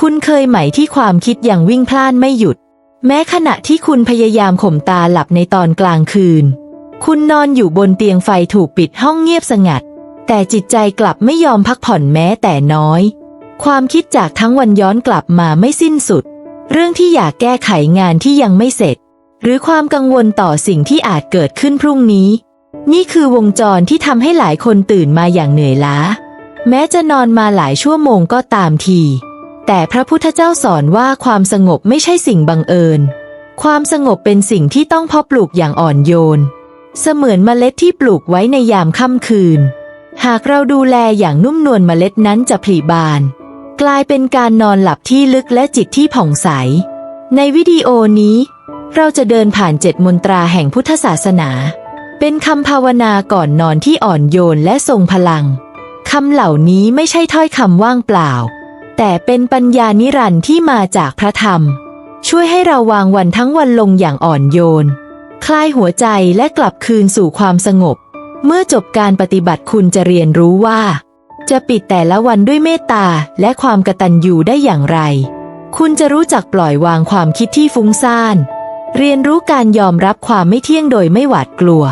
คุณเคยไหมที่ความคิดยังวิ่งพล่านไม่หยุด แม้ขณะที่คุณพยายามข่มตาหลับในตอนกลางคืน คุณนอนอยู่บนเตียงไฟถูกปิดห้องเงียบสงัด แต่จิตใจกลับไม่ยอมพักผ่อนแม้แต่น้อย ความคิดจากทั้งวันย้อนกลับมาไม่สิ้นสุด เรื่องที่อยากแก้ไขงานที่ยังไม่เสร็จ หรือความกังวลต่อสิ่งที่อาจเกิดขึ้นพรุ่งนี้ นี่คือวงจรที่ทำให้หลายคนตื่นมาอย่างเหนื่อยล้า แม้จะนอนมาหลายชั่วโมงก็ตามที แต่พระพุทธเจ้าสอนว่าความสงบไม่ใช่สิ่งบังเอิญ ความสงบเป็นสิ่งที่ต้องเพาะปลูกอย่างอ่อนโยน เสมือนเมล็ดที่ปลูกไว้ในยามค่ำคืน หากเราดูแลอย่างนุ่มนวลเมล็ดนั้นจะผลิบาน กลายเป็นการนอนหลับที่ลึกและจิตที่ผ่องใส ในวิดีโอนี้ เราจะเดินผ่านเจ็ดมนตราแห่งพุทธศาสนา เป็นคำภาวนาก่อนนอนที่อ่อนโยนและทรงพลังคำเหล่านี้ไม่ใช่ถ้อยคำว่างเปล่า แต่เป็นปัญญานิรันดร์ที่มาจากพระธรรม ช่วยให้เราวางวันทั้งวันลงอย่างอ่อนโยน คลายหัวใจและกลับคืนสู่ความสงบ เมื่อจบการปฏิบัติคุณจะเรียนรู้ว่า จะปิดแต่ละวันด้วยเมตตาและความกตัญญูได้อย่างไร คุณจะรู้จักปล่อยวางความคิดที่ฟุ้งซ่าน เรียนรู้การยอมรับความไม่เที่ยงโดยไม่หวาดกลัว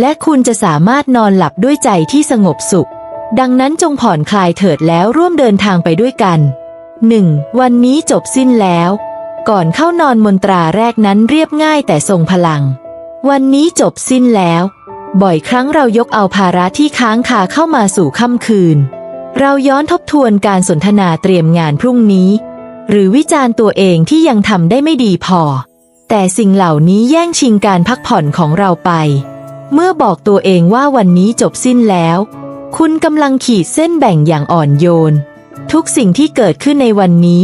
และคุณจะสามารถนอนหลับด้วยใจที่สงบสุข ดังนั้นจงผ่อนคลายเถิดแล้วร่วมเดินทางไปด้วยกัน 1. วันนี้จบสิ้นแล้ว ก่อนเข้านอนมนตราแรกนั้นเรียบง่ายแต่ทรงพลัง วันนี้จบสิ้นแล้ว บ่อยครั้งเรายกเอาภาระที่ค้างคาเข้ามาสู่ค่ำคืน เราย้อนทบทวนการสนทนาเตรียมงานพรุ่งนี้ หรือวิจารณ์ตัวเองที่ยังทำได้ไม่ดีพอ แต่สิ่งเหล่านี้แย่งชิงการพักผ่อนของเราไป เมื่อบอกตัวเองว่าวันนี้จบสิ้นแล้ว คุณกำลังขีดเส้นแบ่งอย่างอ่อนโยน ทุกสิ่งที่เกิดขึ้นในวันนี้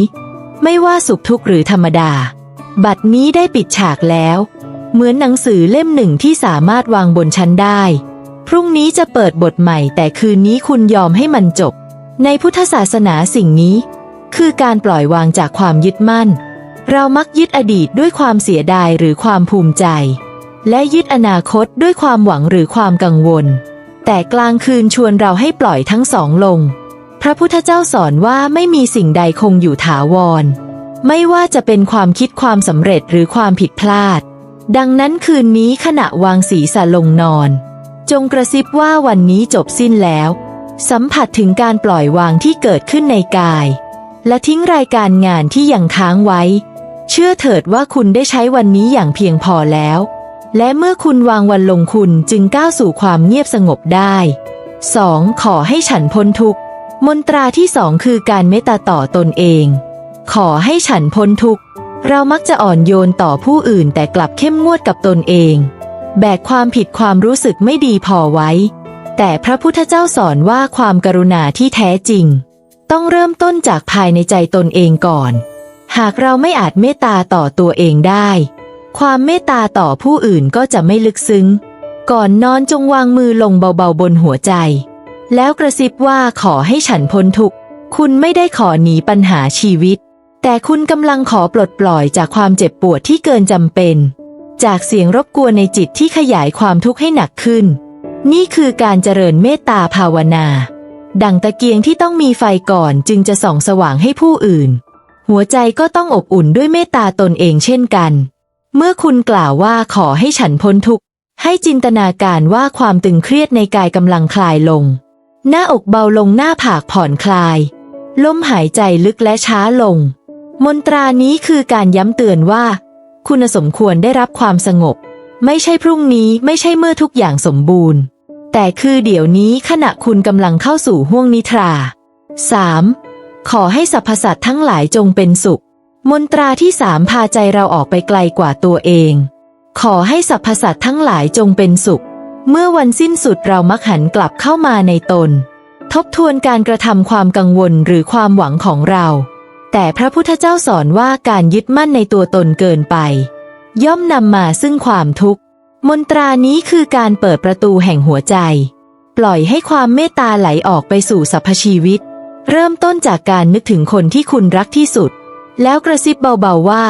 ไม่ว่าสุขทุกข์หรือธรรมดา บัดนี้ได้ปิดฉากแล้ว เหมือนหนังสือเล่มหนึ่งที่สามารถวางบนชั้นได้ พรุ่งนี้จะเปิดบทใหม่แต่คืนนี้คุณยอมให้มันจบ ในพุทธศาสนาสิ่งนี้ คือการปล่อยวางจากความยึดมั่น เรามักยึดอดีตด้วยความเสียดายหรือความภูมิใจ และยึดอนาคตด้วยความหวังหรือความกังวล แต่กลางคืนชวนเราให้ปล่อยทั้งสองลง พระพุทธเจ้าสอนว่าไม่มีสิ่งใดคงอยู่ถาวร ไม่ว่าจะเป็นความคิดความสำเร็จหรือความผิดพลาด ดังนั้นคืนนี้ขณะวางศีรษะลงนอน จงกระซิบว่าวันนี้จบสิ้นแล้ว สัมผัสถึงการปล่อยวางที่เกิดขึ้นในกาย และทิ้งรายการงานที่ยังค้างไว้ เชื่อเถิดว่าคุณได้ใช้วันนี้อย่างเพียงพอแล้ว และเมื่อคุณวางวันลงคุณจึงก้าวสู่ความเงียบสงบได้ 2. ขอให้ฉันพ้นทุกข์ มนตราที่สองคือการเมตตาต่อตนเอง ขอให้ฉันพ้นทุกข์ เรามักจะอ่อนโยนต่อผู้อื่นแต่กลับเข้มงวดกับตนเอง แบกความผิดความรู้สึกไม่ดีพอไว้ แต่พระพุทธเจ้าสอนว่าความกรุณาที่แท้จริง ต้องเริ่มต้นจากภายในใจตนเองก่อน หากเราไม่อาจเมตตาต่อตัวเองได้ ความเมตตาต่อผู้อื่นก็จะไม่ลึกซึ้ง ก่อนนอนจงวางมือลงเบาๆบนหัวใจ แล้วกระซิบว่าขอให้ฉันพ้นทุกข์ คุณไม่ได้ขอหนีปัญหาชีวิต แต่คุณกำลังขอปลดปล่อยจากความเจ็บปวดที่เกินจำเป็น จากเสียงรบกวนในจิตที่ขยายความทุกข์ให้หนักขึ้น นี่คือการเจริญเมตตาภาวนา ดังตะเกียงที่ต้องมีไฟก่อนจึงจะส่องสว่างให้ผู้อื่น หัวใจก็ต้องอบอุ่นด้วยเมตตาตนเองเช่นกัน เมื่อคุณกล่าวว่าขอให้ฉันพ้นทุกข์ ให้จินตนาการว่าความตึงเครียดในกายกำลังคลายลง หน้าอกเบาลงหน้าผากผ่อนคลาย ลมหายใจลึกและช้าลง มนตรานี้คือการย้ำเตือนว่า คุณสมควรได้รับความสงบ ไม่ใช่พรุ่งนี้ไม่ใช่เมื่อทุกอย่างสมบูรณ์ แต่คือเดี๋ยวนี้ขณะคุณกำลังเข้าสู่ห้วงนิทรา 3. ขอให้สรรพสัตว์ทั้งหลายจงเป็นสุข มนตราที่สามพาใจเราออกไปไกลกว่าตัวเอง ขอให้สรรพสัตว์ทั้งหลายจงเป็นสุข เมื่อวันสิ้นสุดเรามักหันกลับเข้ามาในตน ทบทวนการกระทำความกังวลหรือความหวังของเรา แต่พระพุทธเจ้าสอนว่าการยึดมั่นในตัวตนเกินไป ย่อมนำมาซึ่งความทุกข์ มนตรานี้คือการเปิดประตูแห่งหัวใจ ปล่อยให้ความเมตตาไหลออกไปสู่สรรพชีวิต เริ่มต้นจากการนึกถึงคนที่คุณรักที่สุด แล้วกระซิบเบาๆว่า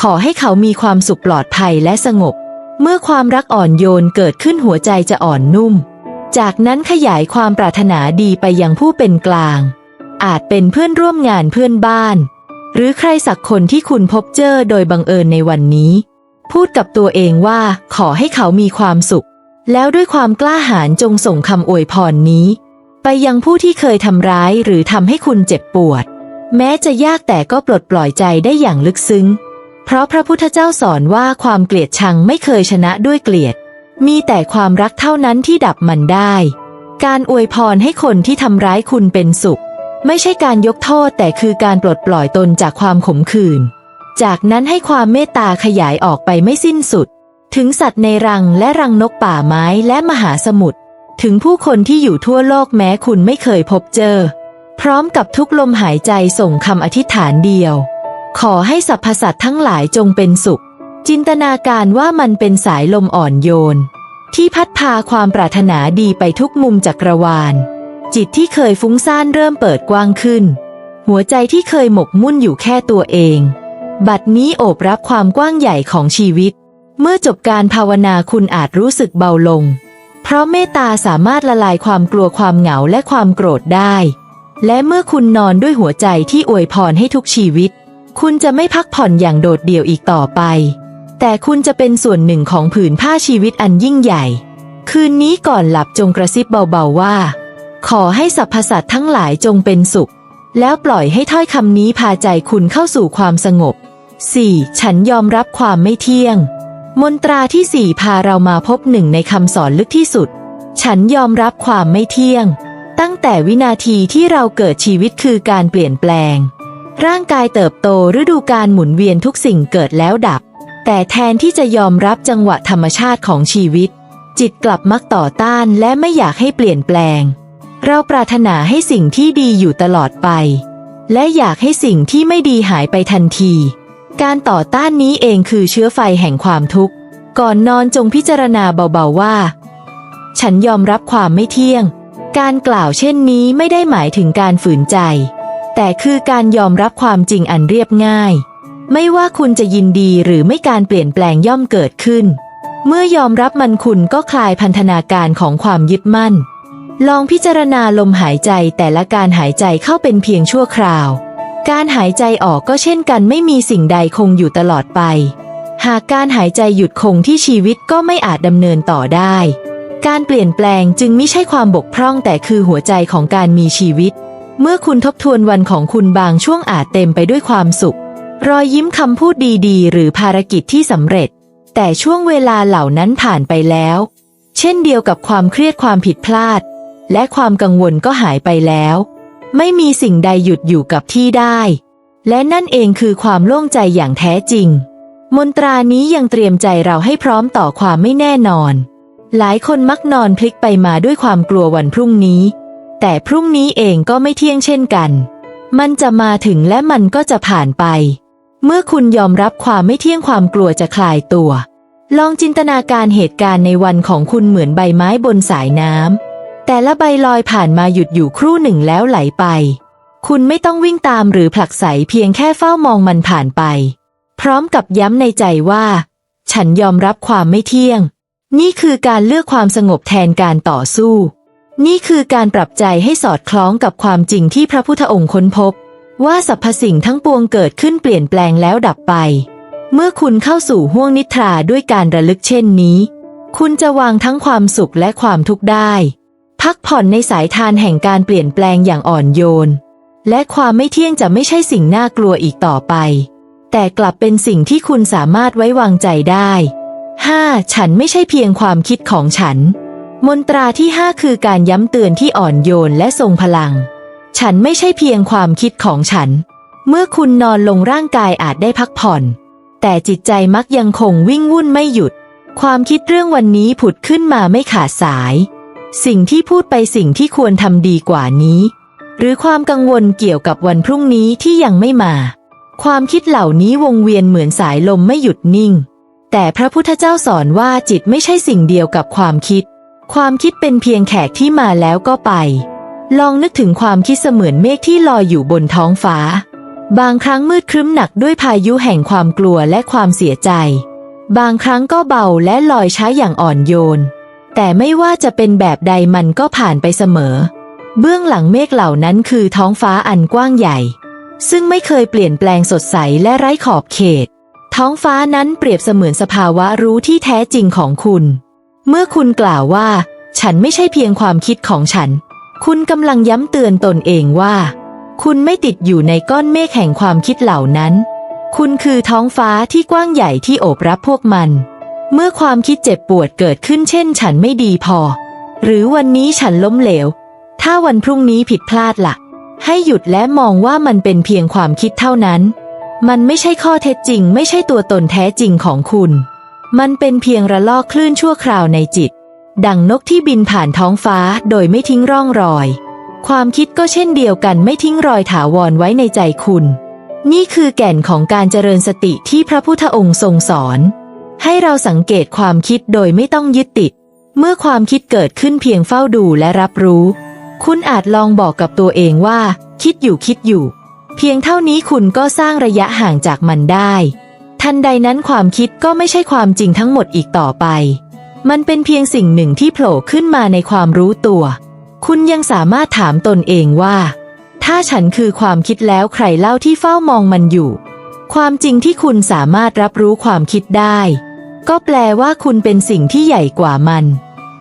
ขอให้เขามีความสุขปลอดภัยและสงบ เมื่อความรักอ่อนโยนเกิดขึ้นหัวใจจะอ่อนนุ่ม จากนั้นขยายความปรารถนาดีไปยังผู้เป็นกลาง อาจเป็นเพื่อนร่วมงานเพื่อนบ้าน หรือใครสักคนที่คุณพบเจอโดยบังเอิญในวันนี้ พูดกับตัวเองว่าขอให้เขามีความสุข แล้วด้วยความกล้าหาญจงส่งคำอวยพรนี้ ไปยังผู้ที่เคยทำร้ายหรือทำให้คุณเจ็บปวด แม้จะยากแต่ก็ปลดปล่อยใจได้อย่างลึกซึ้ง เพราะพระพุทธเจ้าสอนว่าความเกลียดชังไม่เคยชนะด้วยเกลียด มีแต่ความรักเท่านั้นที่ดับมันได้ การอวยพรให้คนที่ทำร้ายคุณเป็นสุข ไม่ใช่การยกโทษแต่คือการปลดปล่อยตนจากความขมขื่น จากนั้นให้ความเมตตาขยายออกไปไม่สิ้นสุด ถึงสัตว์ในรังและรังนกป่าไม้และมหาสมุทร ถึงผู้คนที่อยู่ทั่วโลกแม้คุณไม่เคยพบเจอ พร้อมกับทุกลมหายใจส่งคำอธิษฐานเดียว ขอให้สรรพสัตว์ทั้งหลายจงเป็นสุข จินตนาการว่ามันเป็นสายลมอ่อนโยน ที่พัดพาความปรารถนาดีไปทุกมุมจักรวาล จิตที่เคยฟุ้งซ่านเริ่มเปิดกว้างขึ้น หัวใจที่เคยหมกมุ่นอยู่แค่ตัวเอง บัดนี้โอบรับความกว้างใหญ่ของชีวิต เมื่อจบการภาวนาคุณอาจรู้สึกเบาลง เพราะเมตตาสามารถละลายความกลัวความเหงาและความโกรธได้ และเมื่อคุณนอนด้วยหัวใจที่อวยพรให้ทุกชีวิต คุณจะไม่พักผ่อนอย่างโดดเดี่ยวอีกต่อไป แต่คุณจะเป็นส่วนหนึ่งของผืนผ้าชีวิตอันยิ่งใหญ่ คืนนี้ก่อนหลับจงกระซิบเบาๆว่า ขอให้สรรพสัตว์ทั้งหลายจงเป็นสุข แล้วปล่อยให้ถ้อยคำนี้พาใจคุณเข้าสู่ความสงบ 4. ฉันยอมรับความไม่เที่ยง มนตราที่สี่พาเรามาพบหนึ่งในคำสอนลึกที่สุด ฉันยอมรับความไม่เที่ยง ตั้งแต่วินาทีที่เราเกิดชีวิตคือการเปลี่ยนแปลง ร่างกายเติบโตฤดูการหมุนเวียนทุกสิ่งเกิดแล้วดับ แต่แทนที่จะยอมรับจังหวะธรรมชาติของชีวิต จิตกลับมักต่อต้านและไม่อยากให้เปลี่ยนแปลง เราปรารถนาให้สิ่งที่ดีอยู่ตลอดไป และอยากให้สิ่งที่ไม่ดีหายไปทันที การต่อต้านนี้เองคือเชื้อไฟแห่งความทุกข์ ก่อนนอนจงพิจารณาเบาๆว่า ฉันยอมรับความไม่เที่ยง การกล่าวเช่นนี้ไม่ได้หมายถึงการฝืนใจ แต่คือการยอมรับความจริงอันเรียบง่าย ไม่ว่าคุณจะยินดีหรือไม่การเปลี่ยนแปลงย่อมเกิดขึ้น เมื่อยอมรับมันคุณก็คลายพันธนาการของความยึดมั่น ลองพิจารณาลมหายใจแต่ละการหายใจเข้าเป็นเพียงชั่วคราว การหายใจออกก็เช่นกันไม่มีสิ่งใดคงอยู่ตลอดไป หากการหายใจหยุดคงที่ชีวิตก็ไม่อาจดำเนินต่อได้ การเปลี่ยนแปลงจึงไม่ใช่ความบกพร่องแต่คือหัวใจของการมีชีวิต เมื่อคุณทบทวนวันของคุณบางช่วงอาจเต็มไปด้วยความสุข รอยยิ้มคำพูดดีๆ หรือภารกิจที่สำเร็จ แต่ช่วงเวลาเหล่านั้นผ่านไปแล้ว เช่นเดียวกับความเครียดความผิดพลาด และความกังวลก็หายไปแล้ว ไม่มีสิ่งใดหยุดอยู่กับที่ได้ และนั่นเองคือความโล่งใจอย่างแท้จริง มนตรานี้ยังเตรียมใจเราให้พร้อมต่อความไม่แน่นอน หลายคนมักนอนพลิกไปมาด้วยความกลัววันพรุ่งนี้ แต่พรุ่งนี้เองก็ไม่เที่ยงเช่นกัน มันจะมาถึงและมันก็จะผ่านไป เมื่อคุณยอมรับความไม่เที่ยงความกลัวจะคลายตัว ลองจินตนาการเหตุการณ์ในวันของคุณเหมือนใบไม้บนสายน้ำแต่ละใบลอยผ่านมาหยุดอยู่ครู่หนึ่งแล้วไหลไป คุณไม่ต้องวิ่งตามหรือผลักไสเพียงแค่เฝ้ามองมันผ่านไป พร้อมกับย้ำในใจว่า ฉันยอมรับความไม่เที่ยง นี่คือการเลือกความสงบแทนการต่อสู้ นี่คือการปรับใจให้สอดคล้องกับความจริงที่พระพุทธองค์ค้นพบ ว่าสรรพสิ่งทั้งปวงเกิดขึ้นเปลี่ยนแปลงแล้วดับไป เมื่อคุณเข้าสู่ห้วงนิทราด้วยการระลึกเช่นนี้ คุณจะวางทั้งความสุขและความทุกข์ได้ พักผ่อนในสายทานแห่งการเปลี่ยนแปลงอย่างอ่อนโยน และความไม่เที่ยงจะไม่ใช่สิ่งน่ากลัวอีกต่อไป แต่กลับเป็นสิ่งที่คุณสามารถไว้วางใจได้ 5. ฉันไม่ใช่เพียงความคิดของฉัน มนตราที่ 5 คือการย้ำเตือนที่อ่อนโยนและทรงพลัง ฉันไม่ใช่เพียงความคิดของฉัน เมื่อคุณนอนลงร่างกายอาจได้พักผ่อน แต่จิตใจมักยังคงวิ่งวุ่นไม่หยุด ความคิดเรื่องวันนี้ผุดขึ้นมาไม่ขาดสาย สิ่งที่พูดไปสิ่งที่ควรทำดีกว่านี้ หรือความกังวลเกี่ยวกับวันพรุ่งนี้ที่ยังไม่มา ความคิดเหล่านี้วงเวียนเหมือนสายลมไม่หยุดนิ่ง แต่พระพุทธเจ้าสอนว่าจิตไม่ใช่สิ่งเดียวกับความคิด ความคิดเป็นเพียงแขกที่มาแล้วก็ไป ลองนึกถึงความคิดเสมือนเมฆที่ลอยอยู่บนท้องฟ้า บางครั้งมืดครึ้มหนักด้วยพายุแห่งความกลัวและความเสียใจ บางครั้งก็เบาและลอยช้าอย่างอ่อนโยน แต่ไม่ว่าจะเป็นแบบใดมันก็ผ่านไปเสมอ เบื้องหลังเมฆเหล่านั้นคือท้องฟ้าอันกว้างใหญ่ ซึ่งไม่เคยเปลี่ยนแปลงสดใสและไร้ขอบเขต ท้องฟ้านั้นเปรียบเสมือนสภาวะรู้ที่แท้จริงของคุณ เมื่อคุณกล่าวว่า ฉันไม่ใช่เพียงความคิดของฉัน คุณกำลังย้ำเตือนตนเองว่า คุณไม่ติดอยู่ในก้อนเมฆแห่งความคิดเหล่านั้น คุณคือท้องฟ้าที่กว้างใหญ่ที่โอบรับพวกมัน เมื่อความคิดเจ็บปวดเกิดขึ้นเช่น ฉันไม่ดีพอ หรือวันนี้ฉันล้มเหลว ถ้าวันพรุ่งนี้ผิดพลาดละ่ะ ให้หยุดและมองว่ามันเป็นเพียงความคิดเท่านั้น มันไม่ใช่ข้อเท็จจริง ไม่ใช่ตัวตนแท้จริงของคุณ มันเป็นเพียงระลอกคลื่นชั่วคราวในจิต ดังนกที่บินผ่านท้องฟ้าโดยไม่ทิ้งร่องรอย ความคิดก็เช่นเดียวกันไม่ทิ้งรอยถาวรไว้ในใจคุณ นี่คือแก่นของการเจริญสติที่พระพุทธองค์ทรงสอน ให้เราสังเกตความคิดโดยไม่ต้องยึดติด เมื่อความคิดเกิดขึ้นเพียงเฝ้าดูและรับรู้ คุณอาจลองบอกกับตัวเองว่า คิดอยู่คิดอยู่ เพียงเท่านี้คุณก็สร้างระยะห่างจากมันได้ ทันใดนั้นความคิดก็ไม่ใช่ความจริงทั้งหมดอีกต่อไป มันเป็นเพียงสิ่งหนึ่งที่โผล่ขึ้นมาในความรู้ตัว คุณยังสามารถถามตนเองว่า ถ้าฉันคือความคิดแล้วใครเล่าที่เฝ้ามองมันอยู่ ความจริงที่คุณสามารถรับรู้ความคิดได้ ก็แปลว่าคุณเป็นสิ่งที่ใหญ่กว่ามัน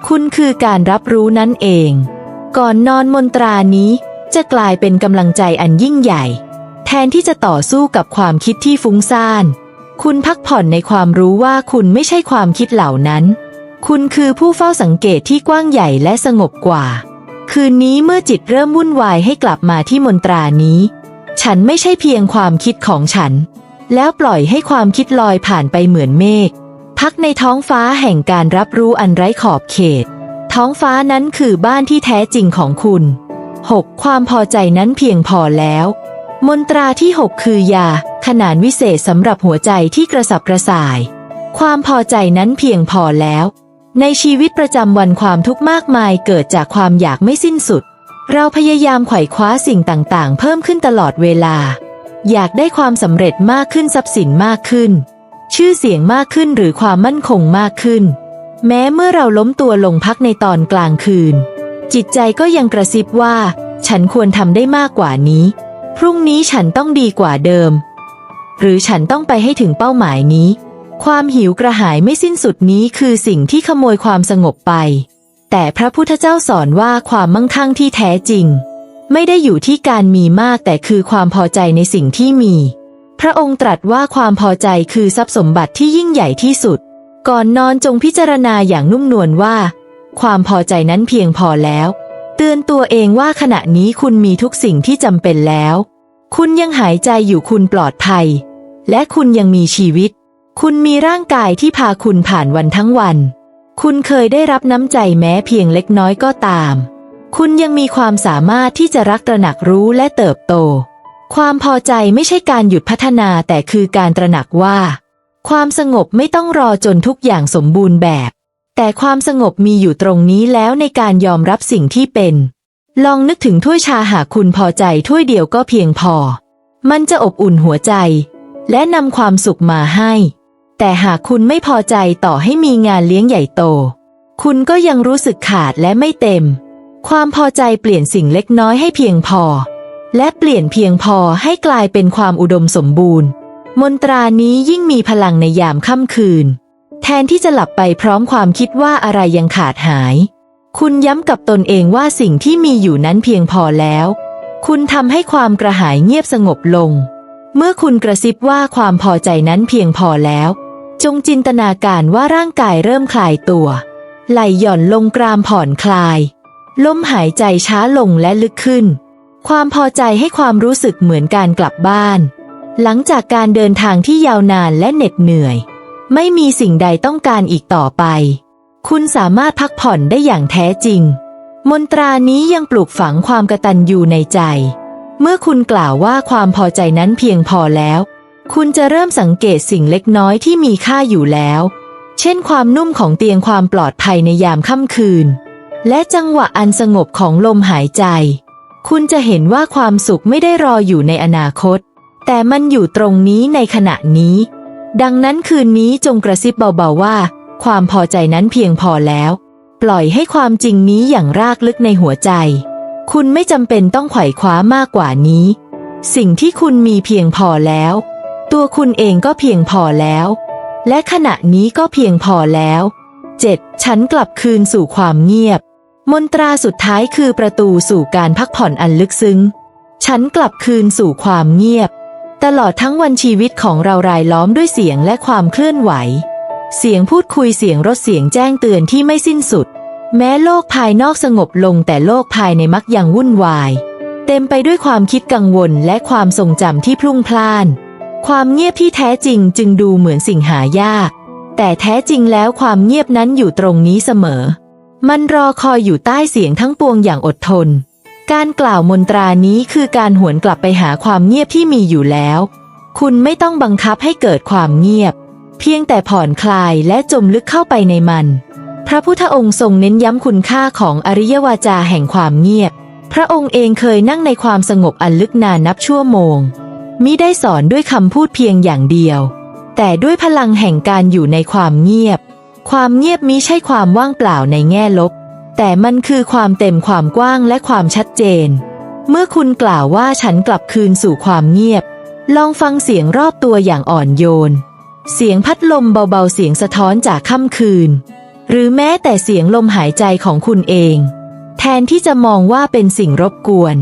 คุณคือการรับรู้นั่นเอง ก่อนนอนมนตรานี้ จะกลายเป็นกำลังใจอันยิ่งใหญ่ แทนที่จะต่อสู้กับความคิดที่ฟุ้งซ่าน คุณพักผ่อนในความรู้ว่าคุณไม่ใช่ความคิดเหล่านั้น คุณคือผู้เฝ้าสังเกตที่กว้างใหญ่และสงบกว่า คืนนี้เมื่อจิตเริ่มวุ่นวายให้กลับมาที่มนตรานี้ ฉันไม่ใช่เพียงความคิดของฉัน แล้วปล่อยให้ความคิดลอยผ่านไปเหมือนเมฆพักในท้องฟ้าแห่งการรับรู้อันไร้ขอบเขต ท้องฟ้านั้นคือบ้านที่แท้จริงของคุณ 6. ความพอใจนั้นเพียงพอแล้ว มนตราที่ 6 คือยา ขนานวิเศษสำหรับหัวใจที่กระสับกระส่าย ความพอใจนั้นเพียงพอแล้ว ในชีวิตประจำวันความทุกข์มากมายเกิดจากความอยากไม่สิ้นสุด เราพยายามไขว่คว้าสิ่งต่างๆ เพิ่มขึ้นตลอดเวลา อยากได้ความสำเร็จมากขึ้นทรัพย์สินมากขึ้น ชื่อเสียงมากขึ้นหรือความมั่นคงมากขึ้น แม้เมื่อเราล้มตัวลงพักในตอนกลางคืน จิตใจก็ยังกระซิบว่า ฉันควรทำได้มากกว่านี้ พรุ่งนี้ฉันต้องดีกว่าเดิม หรือฉันต้องไปให้ถึงเป้าหมายนี้ ความหิวกระหายไม่สิ้นสุดนี้คือสิ่งที่ขโมยความสงบไป แต่พระพุทธเจ้าสอนว่าความมั่งคั่งที่แท้จริง ไม่ได้อยู่ที่การมีมากแต่คือความพอใจในสิ่งที่มี พระองค์ตรัสว่าความพอใจคือทรัพย์สมบัติที่ยิ่งใหญ่ที่สุด ก่อนนอนจงพิจารณาอย่างนุ่มนวลว่า ความพอใจนั้นเพียงพอแล้ว เตือนตัวเองว่าขณะนี้คุณมีทุกสิ่งที่จำเป็นแล้ว คุณยังหายใจอยู่คุณปลอดภัย และคุณยังมีชีวิต คุณมีร่างกายที่พาคุณผ่านวันทั้งวัน คุณเคยได้รับน้ำใจแม้เพียงเล็กน้อยก็ตาม คุณยังมีความสามารถที่จะรักตระหนักรู้และเติบโต ความพอใจไม่ใช่การหยุดพัฒนาแต่คือการตระหนักว่า ความสงบไม่ต้องรอจนทุกอย่างสมบูรณ์แบบ แต่ความสงบมีอยู่ตรงนี้แล้วในการยอมรับสิ่งที่เป็น ลองนึกถึงถ้วยชาหากคุณพอใจถ้วยเดียวก็เพียงพอ มันจะอบอุ่นหัวใจ และนำความสุขมาให้ แต่หากคุณไม่พอใจต่อให้มีงานเลี้ยงใหญ่โต คุณก็ยังรู้สึกขาดและไม่เต็ม ความพอใจเปลี่ยนสิ่งเล็กน้อยให้เพียงพอ และเปลี่ยนเพียงพอให้กลายเป็นความอุดมสมบูรณ์ มนตรานี้ยิ่งมีพลังในยามค่ำคืน แทนที่จะหลับไปพร้อมความคิดว่าอะไรยังขาดหาย คุณย้ำกับตนเองว่าสิ่งที่มีอยู่นั้นเพียงพอแล้ว คุณทำให้ความกระหายเงียบสงบลง เมื่อคุณกระซิบว่าความพอใจนั้นเพียงพอแล้ว จงจินตนาการว่าร่างกายเริ่มคลายตัว ไหลหย่อนลงกรามผ่อนคลาย ลมหายใจช้าลงและลึกขึ้น ความพอใจให้ความรู้สึกเหมือนการกลับบ้าน หลังจากการเดินทางที่ยาวนานและเหน็ดเหนื่อย ไม่มีสิ่งใดต้องการอีกต่อไป คุณสามารถพักผ่อนได้อย่างแท้จริง มนตรานี้ยังปลูกฝังความกระตัญญูในใจ เมื่อคุณกล่าวว่าความพอใจนั้นเพียงพอแล้ว คุณจะเริ่มสังเกตสิ่งเล็กน้อยที่มีค่าอยู่แล้ว เช่นความนุ่มของเตียงความปลอดภัยในยามค่ำคืน และจังหวะอันสงบของลมหายใจ คุณจะเห็นว่าความสุขไม่ได้รออยู่ในอนาคต แต่มันอยู่ตรงนี้ในขณะนี้ ดังนั้นคืนนี้จงกระซิบเบาๆว่า ความพอใจนั้นเพียงพอแล้ว ปล่อยให้ความจริงนี้อย่างรากลึกในหัวใจ คุณไม่จำเป็นต้องไขว่คว้ามากกว่านี้ สิ่งที่คุณมีเพียงพอแล้ว ตัวคุณเองก็เพียงพอแล้ว และขณะนี้ก็เพียงพอแล้ว 7. ฉันกลับคืนสู่ความเงียบ มนตราสุดท้ายคือประตูสู่การพักผ่อนอันลึกซึ้ง ฉันกลับคืนสู่ความเงียบ ตลอดทั้งวันชีวิตของเรารายล้อมด้วยเสียงและความเคลื่อนไหว เสียงพูดคุยเสียงรถเสียงแจ้งเตือนที่ไม่สิ้นสุด แม้โลกภายนอกสงบลงแต่โลกภายในมักยังวุ่นวาย เต็มไปด้วยความคิดกังวลและความทรงจำที่พลุ่งพล่าน ความเงียบที่แท้จริงจึงดูเหมือนสิ่งหายาก แต่แท้จริงแล้วความเงียบนั้นอยู่ตรงนี้เสมอ มันรอคอยอยู่ใต้เสียงทั้งปวงอย่างอดทน การกล่าวมนตรานี้คือการหวนกลับไปหาความเงียบที่มีอยู่แล้ว คุณไม่ต้องบังคับให้เกิดความเงียบ เพียงแต่ผ่อนคลายและจมลึกเข้าไปในมัน พระพุทธองค์ทรงเน้นย้ำคุณค่าของอริยวาจาแห่งความเงียบ พระองค์เองเคยนั่งในความสงบอันลึกนานนับชั่วโมง มิได้สอนด้วยคำพูดเพียงอย่างเดียว แต่ด้วยพลังแห่งการอยู่ในความเงียบ ความเงียบมิใช่ความว่างเปล่าในแง่ลบ แต่มันคือความเต็มความกว้างและความชัดเจน เมื่อคุณกล่าวว่าฉันกลับคืนสู่ความเงียบ ลองฟังเสียงรอบตัวอย่างอ่อนโยน เสียงพัดลมเบาๆเสียงสะท้อนจากค่ำคืน หรือแม้แต่เสียงลมหายใจของคุณเอง แทนที่จะมองว่าเป็นสิ่งรบกวน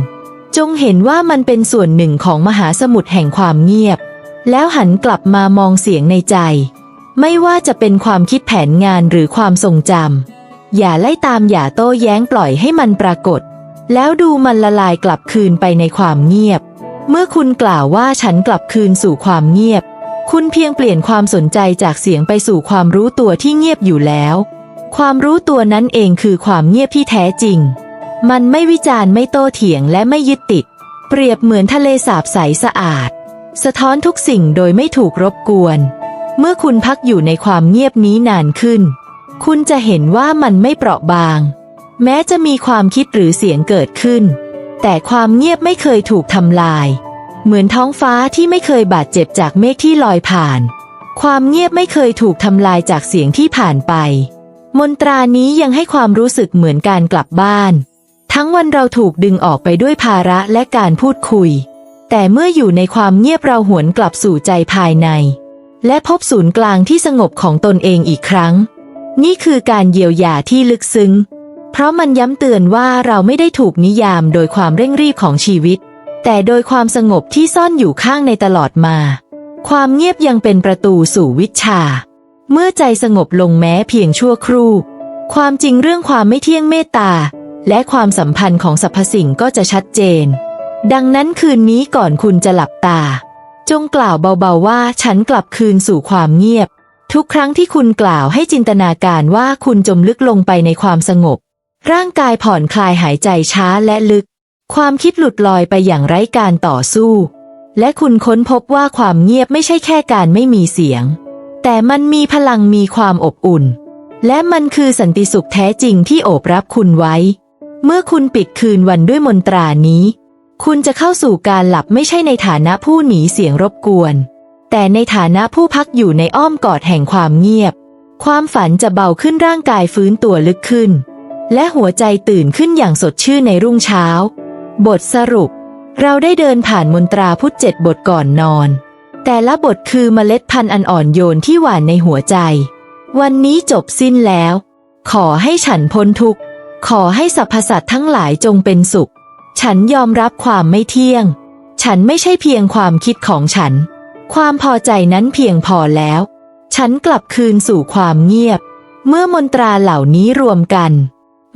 จงเห็นว่ามันเป็นส่วนหนึ่งของมหาสมุทรแห่งความเงียบ แล้วหันกลับมามองเสียงในใจ ไม่ว่าจะเป็นความคิดแผนงานหรือความทรงจำ อย่าไล่ตามอย่าโต้แย้งปล่อยให้มันปรากฏ แล้วดูมันละลายกลับคืนไปในความเงียบ เมื่อคุณกล่าวว่าฉันกลับคืนสู่ความเงียบ คุณเพียงเปลี่ยนความสนใจจากเสียงไปสู่ความรู้ตัวที่เงียบอยู่แล้ว ความรู้ตัวนั้นเองคือความเงียบที่แท้จริง มันไม่วิจารณ์ไม่โต้เถียงและไม่ยึดติด เปรียบเหมือนทะเลสาบใสสะอาด สะท้อนทุกสิ่งโดยไม่ถูกรบกวน เมื่อคุณพักอยู่ในความเงียบนี้นานขึ้น คุณจะเห็นว่ามันไม่เปราะบาง แม้จะมีความคิดหรือเสียงเกิดขึ้น แต่ความเงียบไม่เคยถูกทำลาย เหมือนท้องฟ้าที่ไม่เคยบาดเจ็บจากเมฆที่ลอยผ่าน ความเงียบไม่เคยถูกทำลายจากเสียงที่ผ่านไป มนตรานี้ยังให้ความรู้สึกเหมือนการกลับบ้าน ทั้งวันเราถูกดึงออกไปด้วยภาระและการพูดคุย แต่เมื่ออยู่ในความเงียบเราหวนกลับสู่ใจภายใน และพบศูนย์กลางที่สงบของตนเองอีกครั้ง นี่คือการเยียวยาที่ลึกซึ้ง เพราะมันย้ำเตือนว่าเราไม่ได้ถูกนิยามโดยความเร่งรีบของชีวิต แต่โดยความสงบที่ซ่อนอยู่ข้างในตลอดมา ความเงียบยังเป็นประตูสู่วิชา เมื่อใจสงบลงแม้เพียงชั่วครู่ ความจริงเรื่องความไม่เที่ยงเมตตา และความสัมพันธ์ของสรรพสิ่งก็จะชัดเจน ดังนั้นคืนนี้ก่อนคุณจะหลับตา จงกล่าวเบาๆว่าฉันกลับคืนสู่ความเงียบ ทุกครั้งที่คุณกล่าวให้จินตนาการว่าคุณจมลึกลงไปในความสงบ ร่างกายผ่อนคลายหายใจช้าและลึก ความคิดหลุดลอยไปอย่างไร้การต่อสู้ และคุณค้นพบว่าความเงียบไม่ใช่แค่การไม่มีเสียง แต่มันมีพลังมีความอบอุ่น และมันคือสันติสุขแท้จริงที่โอบรับคุณไว้ เมื่อคุณปิดคืนวันด้วยมนตรานี้ คุณจะเข้าสู่การหลับไม่ใช่ในฐานะผู้หนีเสียงรบกวน แต่ในฐานะผู้พักอยู่ในอ้อมกอดแห่งความเงียบ ความฝันจะเบาขึ้นร่างกายฟื้นตัวลึกขึ้น และหัวใจตื่นขึ้นอย่างสดชื่นในรุ่งเช้า บทสรุป เราได้เดินผ่านมนตราพุทธเจ็ดบทก่อนนอน แต่ละบทคือเมล็ดพันธุ์อันอ่อนโยนที่หวานในหัวใจ วันนี้จบสิ้นแล้ว ขอให้ฉันพ้นทุกข์ ขอให้สรรพสัตว์ทั้งหลายจงเป็นสุข ฉันยอมรับความไม่เที่ยง ฉันไม่ใช่เพียงความคิดของฉัน ความพอใจนั้นเพียงพอแล้ว ฉันกลับคืนสู่ความเงียบ เมื่อมนตราเหล่านี้รวมกัน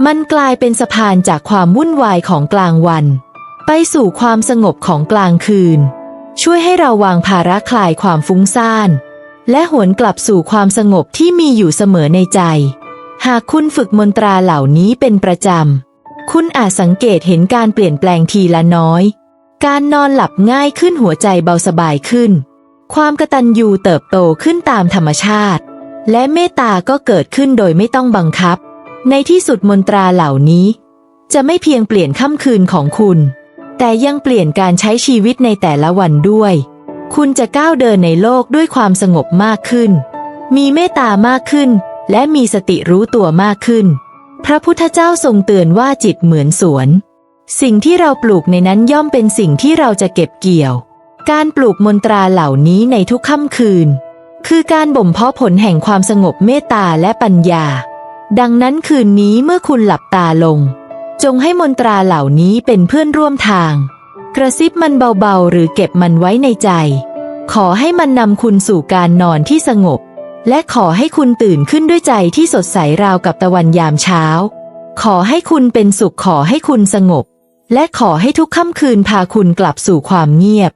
มันกลายเป็นสะพานจากความวุ่นวายของกลางวัน ไปสู่ความสงบของกลางคืน ช่วยให้เราวางภาระคลายความฟุ้งซ่าน และหวนกลับสู่ความสงบที่มีอยู่เสมอในใจ หากคุณฝึกมนตราเหล่านี้เป็นประจำ คุณอาจสังเกตเห็นการเปลี่ยนแปลงทีละน้อย การนอนหลับง่ายขึ้นหัวใจเบาสบายขึ้น ความกตัญญูเติบโตขึ้นตามธรรมชาติ และเมตตาก็เกิดขึ้นโดยไม่ต้องบังคับ ในที่สุดมนตราเหล่านี้ จะไม่เพียงเปลี่ยนค่ำคืนของคุณ แต่ยังเปลี่ยนการใช้ชีวิตในแต่ละวันด้วย คุณจะก้าวเดินในโลกด้วยความสงบมากขึ้น มีเมตตามากขึ้น และมีสติรู้ตัวมากขึ้น พระพุทธเจ้าทรงเตือนว่าจิตเหมือนสวน สิ่งที่เราปลูกในนั้นย่อมเป็นสิ่งที่เราจะเก็บเกี่ยว การปลูกมนตราเหล่านี้ในทุกค่ำคืน คือการบ่มเพาะผลแห่งความสงบเมตตาและปัญญา ดังนั้นคืนนี้เมื่อคุณหลับตาลง จงให้มนตราเหล่านี้เป็นเพื่อนร่วมทาง กระซิบมันเบาๆ หรือเก็บมันไว้ในใจ ขอให้มันนำคุณสู่การนอนที่สงบ และขอให้คุณตื่นขึ้นด้วยใจที่สดใสราวกับตะวันยามเช้า ขอให้คุณเป็นสุขขอให้คุณสงบ และขอให้ทุกค่ำคืนพาคุณกลับสู่ความเงียบ